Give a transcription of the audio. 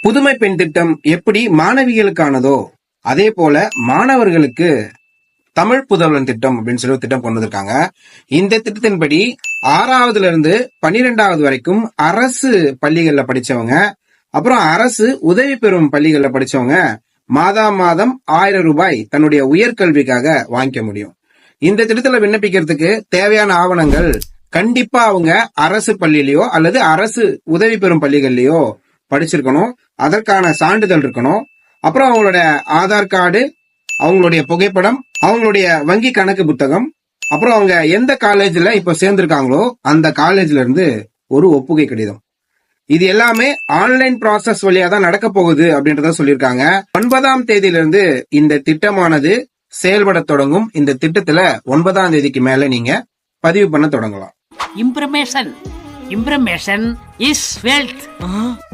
புதுமை பெண் திட்டம் எப்படி மாணவிகளுக்கானதோ அதே போல மாணவர்களுக்கு தமிழ் புதல்வன் திட்டம் அப்படின்னு சொல்லி ஒரு திட்டம் கொண்டு வந்திருக்காங்க. இந்த திட்டத்தின்படி ஆறாவதுல இருந்து பன்னிரெண்டாவது வரைக்கும் அரசு பள்ளிகள்ல படிச்சவங்க அப்புறம் அரசு உதவி பெறும் பள்ளிகள்ல படிச்சவங்க மாதா மாதம் ஆயிரம் ரூபாய் தன்னுடைய உயர்கல்விக்காக வாங்கிக்க முடியும். இந்த திட்டத்துல விண்ணப்பிக்கிறதுக்கு தேவையான ஆவணங்கள் கண்டிப்பா அவங்க அரசு பள்ளியிலயோ அல்லது அரசு உதவி பெறும் பள்ளிகள்லயோ படிச்சிருக்கணும். அதற்கான சான்றிதழ் இருக்கணும். அப்புறம் அவங்களோட ஆதார் கார்டு அவங்களுடைய புகைப்படம் அவங்களுடைய வங்கி கணக்கு புத்தகம். அப்புறம் அவங்க எந்த காலேஜ்ல இப்ப சேர்ந்திருக்காங்களோ அந்த காலேஜ்ல இருந்து ஒரு ஒப்புகை கடிதம். இது எல்லாமே ஆன்லைன் ப்ராசஸ் வழியா தான் நடக்க போகுது அப்படின்றத சொல்லியிருக்காங்க. ஒன்பதாம் தேதியிலிருந்து இந்த திட்டமானது செயல்பட தொடங்கும். இந்த திட்டத்துல ஒன்பதாம் தேதிக்கு மேல நீங்க பதிவு பண்ண தொடங்கலாம். Information. Information is wealth.